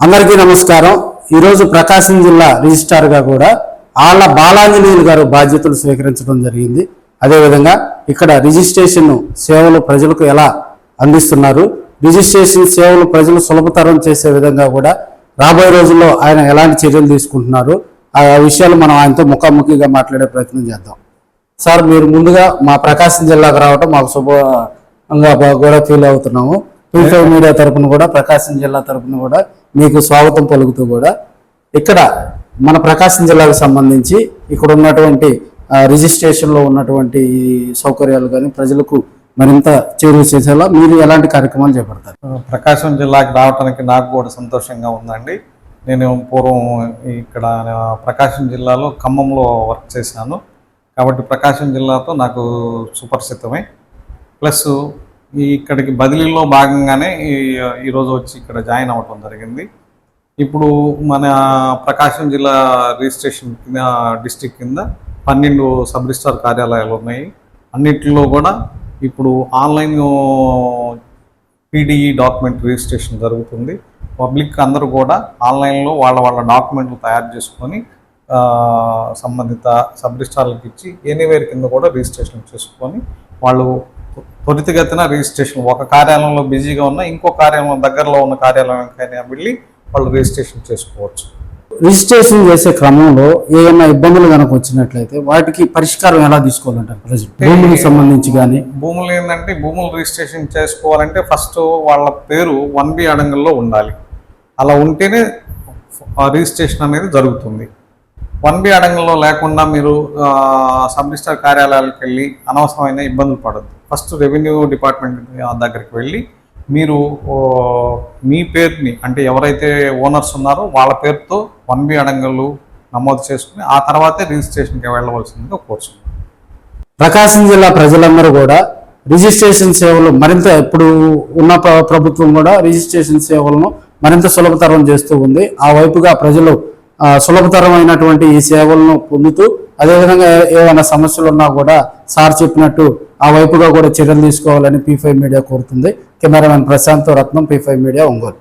అందరికీ నమస్కారం. ఈరోజు ప్రకాశం జిల్లా రిజిస్ట్రార్గా కూడా ఆళ్ళ బాలాంజనేయులు గారు బాధ్యతలు స్వీకరించడం జరిగింది. అదేవిధంగా ఇక్కడ రిజిస్ట్రేషన్ సేవలు ప్రజలకు ఎలా అందిస్తున్నారు? రిజిస్ట్రేషన్ సేవలు ప్రజలు సులభతరం చేసే విధంగా కూడా రాబోయే రోజుల్లో ఆయన ఎలాంటి చర్యలు తీసుకుంటున్నారు? ఆ విషయాలు మనం ఆయనతో ముఖాముఖిగా మాట్లాడే ప్రయత్నం చేద్దాం. సార్ మీరు ముందుగా మా ప్రకాశం జిల్లాకు రావటం మాకు శుభంగా కూడా ఫీల్ అవుతున్నాము. టూ మీడియా తరపున కూడా ప్రకాశం జిల్లా తరఫున కూడా మీకు స్వాగతం పలుకుతూ కూడా ఇక్కడ మన ప్రకాశం జిల్లాకు సంబంధించి ఇక్కడ ఉన్నటువంటి రిజిస్ట్రేషన్లో ఉన్నటువంటి సౌకర్యాలు కానీ ప్రజలకు మరింత చేరువ చేసేలా మీరు ఎలాంటి కార్యక్రమాలు చేపడతారు? ప్రకాశం జిల్లాకి రావడానికి నాకు కూడా సంతోషంగా ఉందండి. నేను పూర్వం ఇక్కడ ప్రకాశం జిల్లాలో ఖమ్మంలో వర్క్ చేశాను. కాబట్టి ప్రకాశం జిల్లాతో నాకు సుపరిచితమే. ప్లస్ ఇక్కడికి బదిలీలో భాగంగానే ఈ ఈరోజు వచ్చి ఇక్కడ జాయిన్ అవ్వటం జరిగింది. ఇప్పుడు మన ప్రకాశం జిల్లా రిజిస్ట్రేషన్ కింద డిస్టిక్ కింద పన్నెండు సబ్ రిజిస్టార్ కార్యాలయాలు ఉన్నాయి. అన్నింటిలో కూడా ఇప్పుడు ఆన్లైన్ పీడీఈ డాక్యుమెంట్ రిజిస్ట్రేషన్ జరుగుతుంది. పబ్లిక్ అందరూ కూడా ఆన్లైన్లో వాళ్ళ వాళ్ళ డాక్యుమెంట్లు తయారు చేసుకొని సంబంధిత సబ్ రిజిస్టార్లకు ఇచ్చి ఎనీవేర్ కింద కూడా రిజిస్ట్రేషన్ చేసుకొని వాళ్ళు త్వరితగతిన రిజిస్ట్రేషన్. ఒక కార్యాలయంలో బిజీగా ఉన్న ఇంకో కార్యాలయం దగ్గరలో ఉన్న కార్యాలయంకైనా వెళ్ళి వాళ్ళు రిజిస్ట్రేషన్ చేసుకోవచ్చు. రిజిస్ట్రేషన్ చేసే క్రమంలో ఏమైనా ఇబ్బందులు కనుక వచ్చినట్లయితే వాటికి పరిష్కారం ఎలా తీసుకోవాలంటారు ప్రజలు? భూములకు సంబంధించి కానీ భూములు ఏంటంటే భూములు రిజిస్ట్రేషన్ చేసుకోవాలంటే ఫస్ట్ వాళ్ళ పేరు వన్ బి అడంగల్లో ఉండాలి. అలా ఉంటేనే ఆ రిజిస్ట్రేషన్ అనేది జరుగుతుంది. వన్ బి అడంగంలో లేకుండా మీరు సబ్ రిజిస్టర్ కార్యాలయాలకు వెళ్ళి అనవసరమైన ఇబ్బందులు పడద్దు. ఫస్ట్ రెవెన్యూ డిపార్ట్మెంట్ దగ్గరికి వెళ్ళి మీరు మీ పేరుని అంటే ఎవరైతే ఓనర్స్ ఉన్నారో వాళ్ళ పేరుతో వన్ బి అడంగలు నమోదు చేసుకుని ఆ తర్వాతే రిజిస్ట్రేషన్కి వెళ్ళవలసిందిగా కోరుచున్నాను ప్రకాశం జిల్లా ప్రజలందరూ కూడా రిజిస్ట్రేషన్ సేవలు మరింత ఇప్పుడు ఉన్న ప్రభుత్వం కూడా రిజిస్ట్రేషన్ సేవలను మరింత సులభతరం చేస్తూ ఉంది. ఆ వైపుగా ప్రజలు సులభతరమైనటువంటి ఈ సేవలను పొందుతూ అదేవిధంగా ఏమైనా సమస్యలు ఉన్నా కూడా సార్ చెప్పినట్టు ఆ వైపుగా కూడా చర్యలు తీసుకోవాలని పీ ఫైవ్ మీడియా కోరుతుంది. Cameraman Prashanth Rathnam P five media Ongole.